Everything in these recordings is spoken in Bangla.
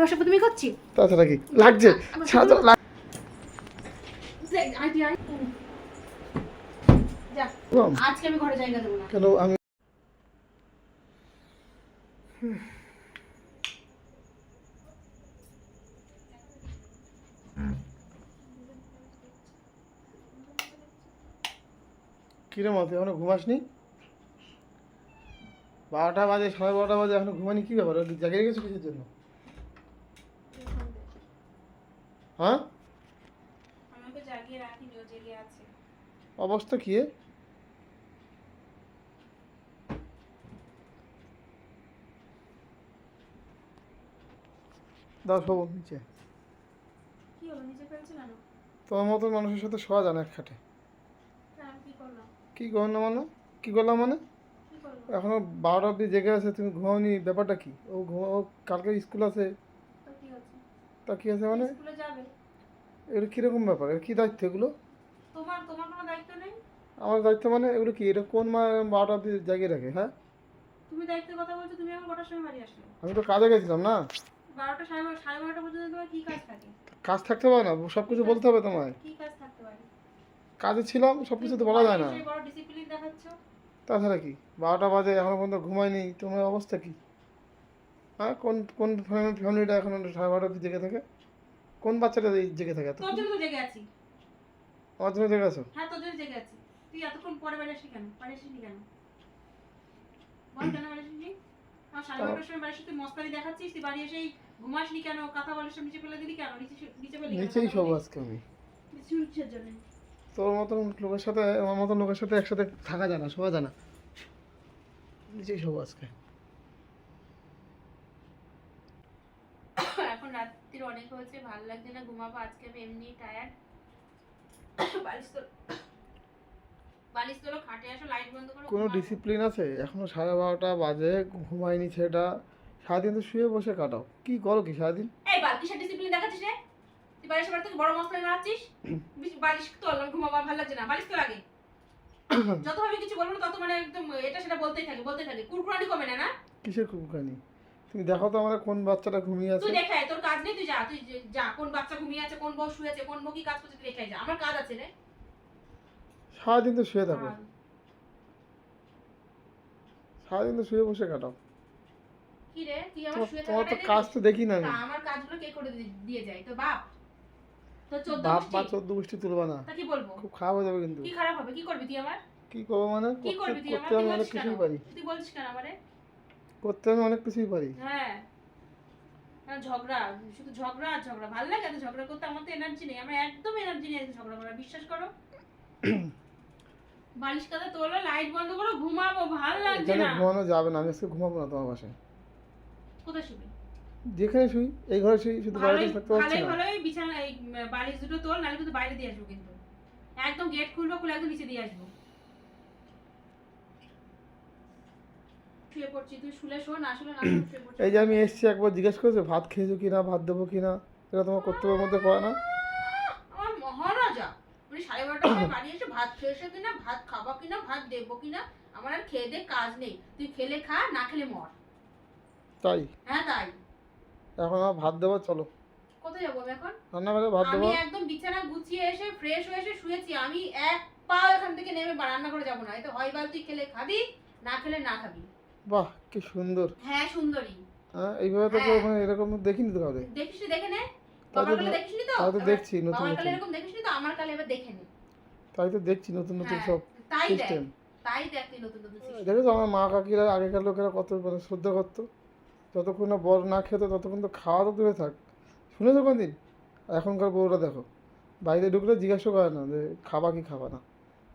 আমি ওসব তুমি করছি? তাছাড়া কি? লাগছে। আমার লাগ- আই তুই আই। যা। বাম। আজকে আমি ঘরে জায়গা দেবো না। কেন আমি কিরে মতো এখনও ঘুমাসনি? বারোটা বাজে সাড়ে বারোটা বাজে এখনও ঘুমানি কি ব্যাপার? জায়গায় গেছো কিসের জন্য? হ্যাঁ? অবস্থা কি এ? দাও শোবো নিচে। তোমার মতো মানুষের সাথে শোয়া এক খাটে। কি করলাম? মানে? কি করলাম মানে? এখনও বারোটা অব্দি জেগে আছে তুমি ঘুমাওনি ব্যাপারটা কি? ও ঘুমা কালকে স্কুল আছে তা কি আছে মানে? স্কুলে যাবে। এগুলো কীরকম ব্যাপার? এর কী দায়িত্ব এগুলো? তোমার তোমার কোনো দায়িত্ব নেই? আমার দায়িত্ব মানে এগুলো কি? এটা কোন মা বারোটা অব্দি জাগিয়ে রাখে হ্যাঁ? তুমি দায়িত্বের কথা বলছো তুমি এখন কটার সময় বাড়ি আসলে? আমি তো কাজে গেছিলাম না? বারোটা সাড়ে বারো সাড়ে বারোটা পর্যন্ত তোমার কি কাজ থাকে? কাজ থাকতে পারে না সব কিছু বলতে হবে তোমায়। কি কাজ থাকতে পারে? কাজে ছিলাম সব কিছু তো বলা যায় না। বড় ডিসিপ্লিন দেখাচ্ছ। তাছাড়া কি? বারোটা বাজে এখনও পর্যন্ত ঘুমাইনি তোমার অবস্থা কি? হ্যাঁ কোন কোন ফ্যামিলিটা এখন সাড়ে বারোটা অব্দি জেগে থাকে? কোন বাচ্চাটা এই জেগে থাকে তোর জন্য জেগে আছি। আমার জন্য জেগে আছো? হ্যাঁ তোর জন্য জেগে আছি। তুই এতক্ষণ পরে বাড়ি আসলি কেন? বাড়ি আসিনি কেন? বল কেন বাড়ি আসিনি আমার সাড়ে বারোটার সময় এসে তুই মস্তানি দেখাচ্ছিস তুই বাড়ি এসেই ঘুমাসনি কেন? কথা বলিস নিচে ফেলে দিলি কেন? নিচে নিচে ফেলে নিচেই সব আজকে আমি। শুনছের জন্য তোর মতন লোকের সাথে আমার মতন লোকের সাথে একসাথে থাকা যায় না শোয়া যায় না। নিচেই সব আজকে এখন রাত্রির অনেক হয়েছে ভালো লাগছে না ঘুমাবো আজকে আমি এমনি টায়ার্ড বালিশ তো বালিশ তোলো খাটে আসো লাইট বন্ধ করো কোনো ডিসিপ্লিন আছে? এখনও সাড়ে বারোটা বাজে ঘুমায়নি ছেলেটা। সারাদিন তো শুয়ে বসে কাটাও। কি করো কি সারাদিন? এই বাল কিসের ডিসিপ্লিন দেখাচ্ছিস রে? তুই বালিশ বার থেকে বড় মশলা বিশ- বালিশ তোল ঘুমাবো ভালো লাগছে না। বালিশ তোল আগে। যত ভাবে কিছু বলব না তত মানে একদম এটা সেটা বলতেই থাকে বলতেই থাকে। কুরকুরানি কমে না না? কিসের কুকুরখানি তুমি দেখো তো আমার কোন বাচ্চাটা ঘুমিয়ে আছে। তুই দেখাই তোর কাজ নেই তুই যা তুই যে- কোন বাচ্চা ঘুমিয়ে আছে কোন বউ শুয়ে আছে কোন বউ কি কাজ করছে তুই দেখাই যা আমার কাজ আছে রে। সারাদিন তো শুয়ে থাকো। আর সারাদিন তো শুয়ে বসে কাটাও। কি রে তুই আমার তোমার শুয়ে তোমার তো থাকাটাই কাজ? তো দেখি না আমি। তা আমার কাজগুলো কে করে দি- দিয়ে যায়? তো বাপ? তো চোদ্দ বাপ মা গোষ্ঠী? চোদ্দ গোষ্ঠী তুলবা না। তা কি বলব? খুব খারাপ হয়ে যাবে কিন্তু। কি খারাপ হবে? কি করবি তুই আমার কি করব মানে? কি করতে করবি তুই আমার করতে তুই আমি অনেক বলছিস কেন? কিছুই পারি। তুই বলছিস কেন আমারে? করতে আমি অনেক কিছুই পারি। হ্যাঁ। হ্যাঁ, ঝগড়া শুধু ঝগড়া আর ঝগড়া। ভালো লাগে এত ঝগড়া করতে আমার তো এনার্জি নেই। আমার একদম এনার্জি নেই ঝগড়া করা বিশ্বাস করো। বালিশ কাদা তোলো লাইট বন্ধ করো ঘুমাবো ভালো লাগছে না। ঘুমানো যাবে না আমি আজকে ঘুমাবো না তোমার বাসায়। কোথায় শুবি? যেখানে শুই এই ঘরে শুই শুধু বাইরে থাকতে পারছি না। ভালোই বিছানা এই বালিশ দুটো তোল নাহলে কিন্তু বাইরে দিয়ে আসব কিন্তু। একদম গেট খুলবো খুলে একদম নিচে দিয়ে আসব। শুয়ে পড়ছি তুই শুলে শো না শুলে না শো, শুয়ে পড়ছি। এই যে আমি এসছি একবার জিজ্ঞেস করেছ ভাত খেয়েছো কিনা ভাত দেবো কিনা? এটা তোমার কর্তব্যের মধ্যে পড়ে না? আমার মহারাজা সাড়ে বারোটার বাড়ি এসে ভাত খেয়ে এসে কিনা ভাত খাব কিনা ভাত দেবো কিনা আমার আর খেয়ে দে কাজ নেই। তুই খেলে খা না খেলে মর। তাই? হ্যাঁ তাই। এখন আমার ভাত দেবো চলো। কোথায় যাব আমি এখন? রান্নাঘরে ভাত আমি একদম বিছানা গুছিয়ে এসে ফ্রেশ হয়ে এসে শুয়েছি আমি এক পা এখান থেকে নেমে রান্না করে যাব না। এই তো হয় বাল তুই খেলে খাবি না খেলে না খাবি। বাহ কি সুন্দর। হ্যাঁ সুন্দরী। হ্যাঁ এইভাবে তো হ্যাঁ। ওখানে এরকম দেখিনি তো কাউকে দেখিস দেখে নে। তাই তো দেখছি নতুন নতুন। এরকম দেখিস তো? আমার কালে এবার দেখে নে। তাই তো দেখছি নতুন নতুন হ্যাঁ, সব সিস্টেম তাই দেখ নতুন নতুন system। দেখেছ আমার মা কাকিরা আগেকার লোকেরা কত মানে শ্রদ্ধা করতো? যতক্ষণ না বর না খেতো ততক্ষণ তো খাওয়া তো দূরে থাক। শুনেছো কোনদিন? এখনকার বউরা দেখো বাইরে ঢুকলে জিজ্ঞাসা করে না যে খাবা কি খাবা না।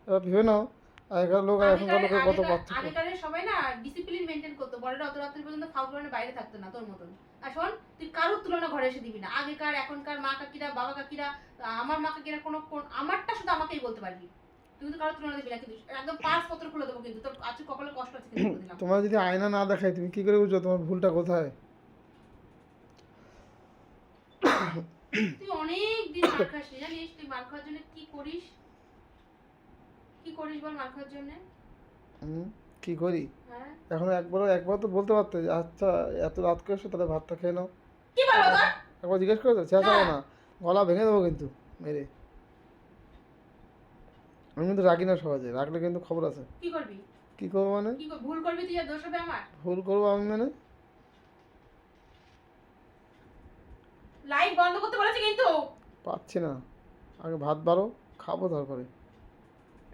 এবার ভেবে নাও আগেকার লোক আর এখনকার লোকের কত পার্থক্য? আগেকারের সবাই না ডিসিপ্লিন মেনটেন করতো। বড়রা অত রাত্রি পর্যন্ত ফাউল করে বাইরে থাকতো না তোর মতন। আর শোন তুই কারোর তুলনা ঘরে এসে দিবি না। আগেকার এখনকার মা কাকিরা বাবা কাকিরা আমার মা কাকিরা কোনো কোন- আমারটা শুধু আমাকেই বলতে পারবি। তুই কিন্তু কারোর তুলনা দিবি না কিন্তু একদম পাঁচ পত্র খুলে দেবো কিন্তু। তোর আজকে কপালে কষ্ট আছে কিন্তু তোমার যদি আয়না না দেখায় তুমি কি করে বুঝছ তোমার ভুলটা কোথায়? তুই অনেক দিন মার খাস জানিস? তুই মার খাওয়ার জন্য কি করিস? কি করিস বল মার খাওয়ার জন্য? হুম, কি করি? হ্যাঁ। এখন একবার একবার তো বলতে পারতে যে আচ্ছা এত রাত করে এসো তাহলে ভাতটা খেয়ে নাও। কি বলব তোর? একবার জিজ্ঞেস করে তো চেঁচাবো হ্যাঁ। না। গলা ভেঙে দেবো কিন্তু মেরে। আমি কিন্তু রাখি না সহজে রাখলে কিন্তু খবর আছে। কি করবি? কী করব মানে? ভুল করবি তুই দোষ হবে আমার? ভুল করব আমি মানে? লাইট বন্ধ করতে বলেছি কিন্তু। পাচ্ছি না। আগে ভাত বাড়ো খাব তারপরে।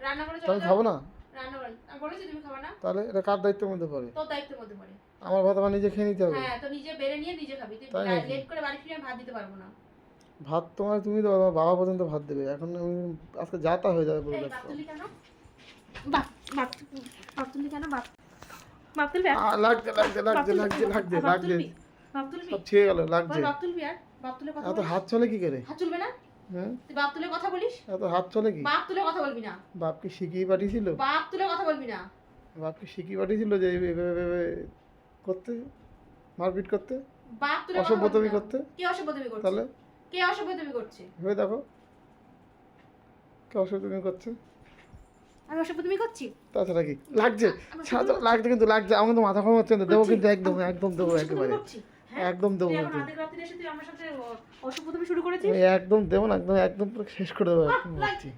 রান্না করে তাহলে চলে খাব না? রান্না করে আমি বলেছি তুমি খাবে না। তাহলে এটা কার দায়িত্বের মধ্যে পড়ে? তোর দায়িত্বের মধ্যে পড়ে। আমার ভাত আমার নিজে খেয়ে নিতে হবে। হ্যাঁ তো নিজে বেড়ে নিয়ে নিজে খাবি। তুই? লেট করে বাড়ি ফিরে ভাত দিতে পারব না। ভাত তোমার তুমি দেবো তোমার বাবা পর্যন্ত ভাত দেবে। এখন আমি আজকে যাতা হয়ে যাবে বলে এই রাখো। বাপ তুলি কেন? বাপ বাপ বাপ তুলি কেন? বাপ বাপ তুলবি আর? আহ, লাগছে লাগছে লাগছে লাগছে লাগছে বাপ লাগছে। তুলবি? বাপ তুলবি সব ছিঁড়ে গেল লাগছে। বাপ তুলবি আর? বাপ তুলে কথা এত হাত চলে কি করে? হাত চলবে না? হ্যাঁ? তুই বাপ তুলে কথা বলিস? এত হাত চলে কি? বাপ তুলে কথা বলবি না। বাপকে শিখিয়ে পাঠিয়েছিল? বাপ তুলে কথা বলবি না। বাপকে শিখিয়ে পাঠিয়েছিল যে করতে? মারপিট করতে? বাপ তুলে কথা অসভ্যতমি করতে? কে অসভ্যতমি করছে? তাহলে? কে অসভ্যতমি করছে? ভেবে দেখো। কে অসভ্যতমি করছে? আমি অসভ্যতমি করছি? তাছাড়া কি? লাগছে? লাগছে কিন্তু লাগছে। আমার তো মাথা কম হচ্ছে না। দেবো কিন্তু একদম একদম দেবো একেবারে? হ্যাঁ? একদম দেবো একদম দেবো না একদম একদম পুরো শেষ করে দেবো একদম বলছি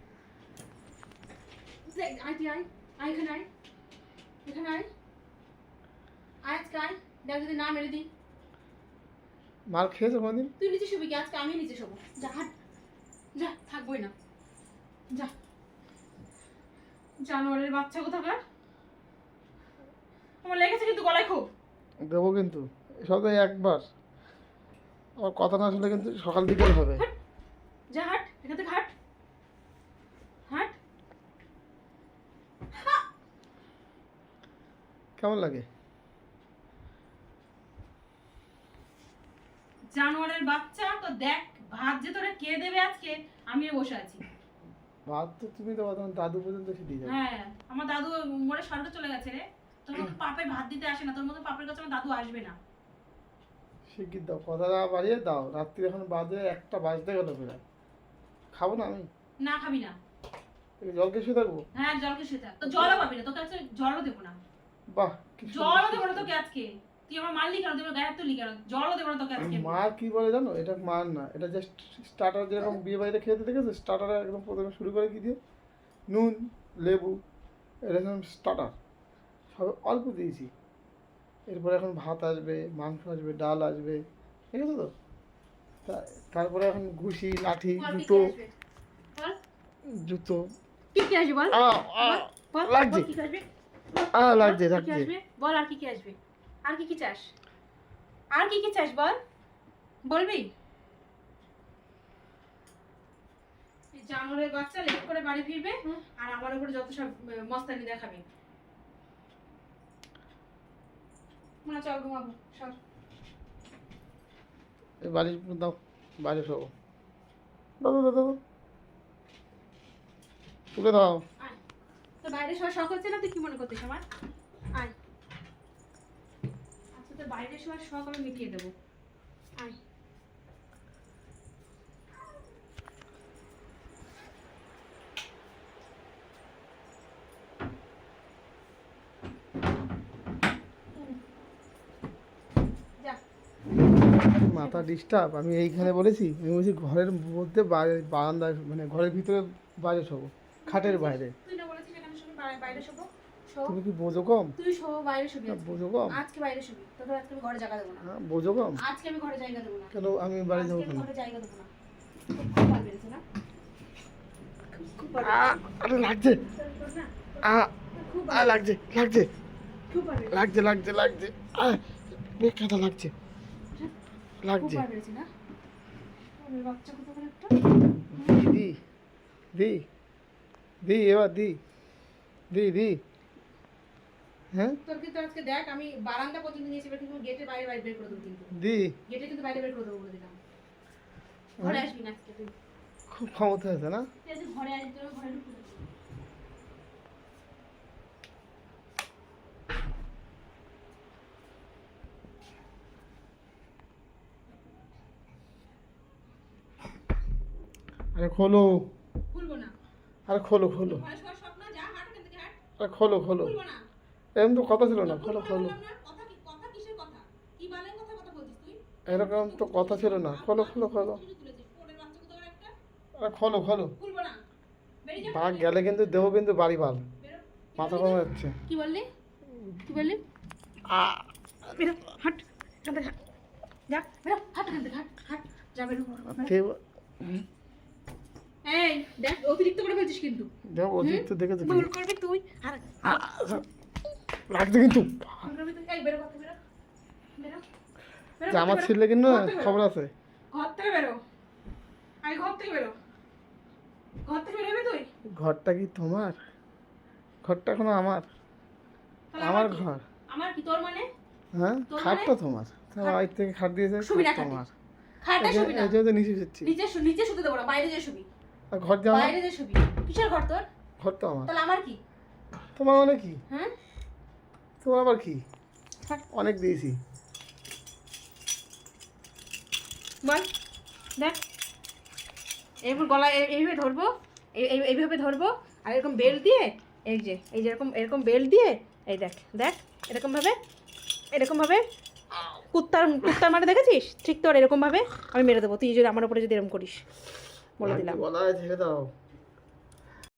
তুই মেরে খেয়েছো কোনদিন? নিচে শুবি কি? আজকে আমি নিচে শোবো। যা যা থাকবোই না। যা। জানোয়ারের বাচ্চা কোথাকার? আমার লেগেছে কিন্তু গলায় খুব। দেবো কিন্তু। সবাই একবার। আমার কথা না শুনলে কিন্তু সকাল বিকেল হবে। যা হাট এখান থেকে হাট। হাট। কেমন লাগে? জানোয়ারের বাচ্চা তো দেখ ভাত যে তোরা কে দেবে আজকে আমিও বসে আছি। ভাত তো তুমি দেবো তখন দাদু পর্যন্ত দিয়ে যাবে। হ্যাঁ আমার দাদু মরে স্বর্গে চলে গেছে রে। তোর মতো পাপে ভাত দিতে আসে না তোর মতো পাপের কাছে আমার দাদু আসবে না। শিগগির দাও কথা না বাড়িয়ে দাও। রাত্রি এখন বাজে একটা বাজতে গেল প্রায়। খাব না আমি? না খাবি না। এই জল খেয়ে শুয়ে থাকব? হ্যাঁ জলকে তো জলও পাবি না তোকে আজকে জলও দেবো না। বাহ জলও দেবো না তোকে আজকে। তুই আমার মারলি কেন গায়ে তুললি কেন? জলও দেবো না তোকে আজকে। মার কি বলে জানো? এটা মার না। এটা জাস্ট স্টার্টার যেরকম বিয়ে বাড়িতে খেতে দেখেছ স্টার্টারে একদম প্রথমে শুরু করে কি দিয়ে? নুন লেবু এরকম স্টার্টার সবে অল্প দিয়েছি। এরপরে এখন ভাত আসবে মাংস আসবে ডাল আসবে ঠিক আছে তো তারপরে এখন ঘুষি লাঠি জুতো জুতো। কি কি আসবে বল? আ, আ, বল লাগছে। বল কি কি আসবে? আ, লাগছে বল, কি কি লাগছে। বল আর কি কি আসবে? আর কি কি চাস? আর কি কি চাস বল? বলবি? এই জানোয়ারের বাচ্চা লেট করে বাড়ি ফিরবে আর আমার উপরে যত সব মস্তানি দেখাবে। মা চল ঘুমাবো সর। এই বাড়ি দাও বালিশ হব দাদা দাদা তুলে দাও। তো বাইরে শোয়া শখ হচ্ছে না? তুই কি মনে করতিস আমার? আয়। আচ্ছা তো বাইরে শোয়ার শখ আমি মিটিয়ে দেবো। আয় যা মাথা ডিস্টার্ব আমি এইখানে বলেছি আমি বলছি ঘরের মধ্যে বাইরে বারান্দায় মানে ঘরের ভিতরে বাইরে শোবো খাটের বাইরে। বাইরে তুমি কি বোঝো কম? তুই বাইরে শুবি। বোঝো কম। আজকে বাইরে শুবি তোকে আজকে আমি ঘরে জায়গা দেবো না। হ্যাঁ বোঝো কম। আজকে আমি ঘরে জায়গা দেবো না। কেন আমি বাড়ি যাব আজকে ঘরে জায়গা দেবো না। খুব বার না? খুব আরে লাগছে। আ খুব লাগছে লাগছে। খুব বেড়েছে। লাগছে লাগছে লাগছে। আ, বেকাতা লাগছে। লাগছে। দি দি দি এবার দি দি দি। হ্যাঁ? তোর কিন্তু আজকে দেখ আমি বারান্দা পর্যন্ত নিয়েছি এবার কিন্তু গেটের বাইরে বাইরে বের করে দেবো কিন্তু। দি। গেটে কিন্তু বাইরে বের করে দেবো বলে দিলাম। ঘরে আসবি না আজকে তুই। খুব ক্ষমতা আছে না? ঘরে আসবি তোর ঘরে ঢুকে আরে খোলো। খুলবো না। আরে খোলো খোলো। আরে খোলো খোলো। এরকম তো কথা ছিল না খোলো খোলো। এরকম তো কথা ছিল না খোলো খোলো খোলো। আরে খোলো খোলো। বাঘ গেলে কিন্তু দেহ কিন্তু বাড়ি ভালো মাথা কমে যাচ্ছে কি বললি? কি বললি? হাট। যা হাট হাট যা বেরো। এই দেখ অতিরিক্ত করে ফেলছিস কিন্তু। দেখ অতিরিক্ত দেখেছ কি? ভুল করবি তুই আর লাগছে কিন্তু। ভুল করবি তুই। এই বেরো বেরো। বেরো বেরো যে ঘর আমার ছেলে কিন্তু ঘর থেকে বেরো। খবর আছে। ঘর থেকে বেরো। আগে ঘর থেকে বেরো। ঘর থেকে বেরোবি তুই? ঘরটা কি তোমার? ঘরটা এখনও আমার। আমার ঘর। আমার কি? তোর মানে? হ্যাঁ? খাটটা তোমার। তোমার থেকে খাট দিয়েছে। তোমার। খাটে শুবি না। এই জন্য নিচে শুচ্ছি। নিচে নিচে শুতে দেবো না বাইরে যে শুবি। আর ঘর জামা বাইরে যে শুবি কিসের ঘর তোর? ঘর তো আমার। তাহলে আমার কি? তোমার মানে কি? হ্যাঁ? তোমার আবার কি? অনেক দিয়েছি। বল। দেখ। এরকম গলা এইভাবে ধরবো। এই- এই- এইভাবে ধরবো। আর এরকম বেল্ট দিয়ে এই যে এই যে এরকম এরকম বেল্ট দিয়ে এই দেখ দেখ এরকম ভাবে এরকম ভাবে কুত্তার কুত্তার মানে দেখেছিস? ঠিক তোর এরকম ভাবে আমি মেরে দেবো। তুই যদি আমার উপরে যদি এরকম করিস। বলে দিলাম গলায় ছেড়ে দাও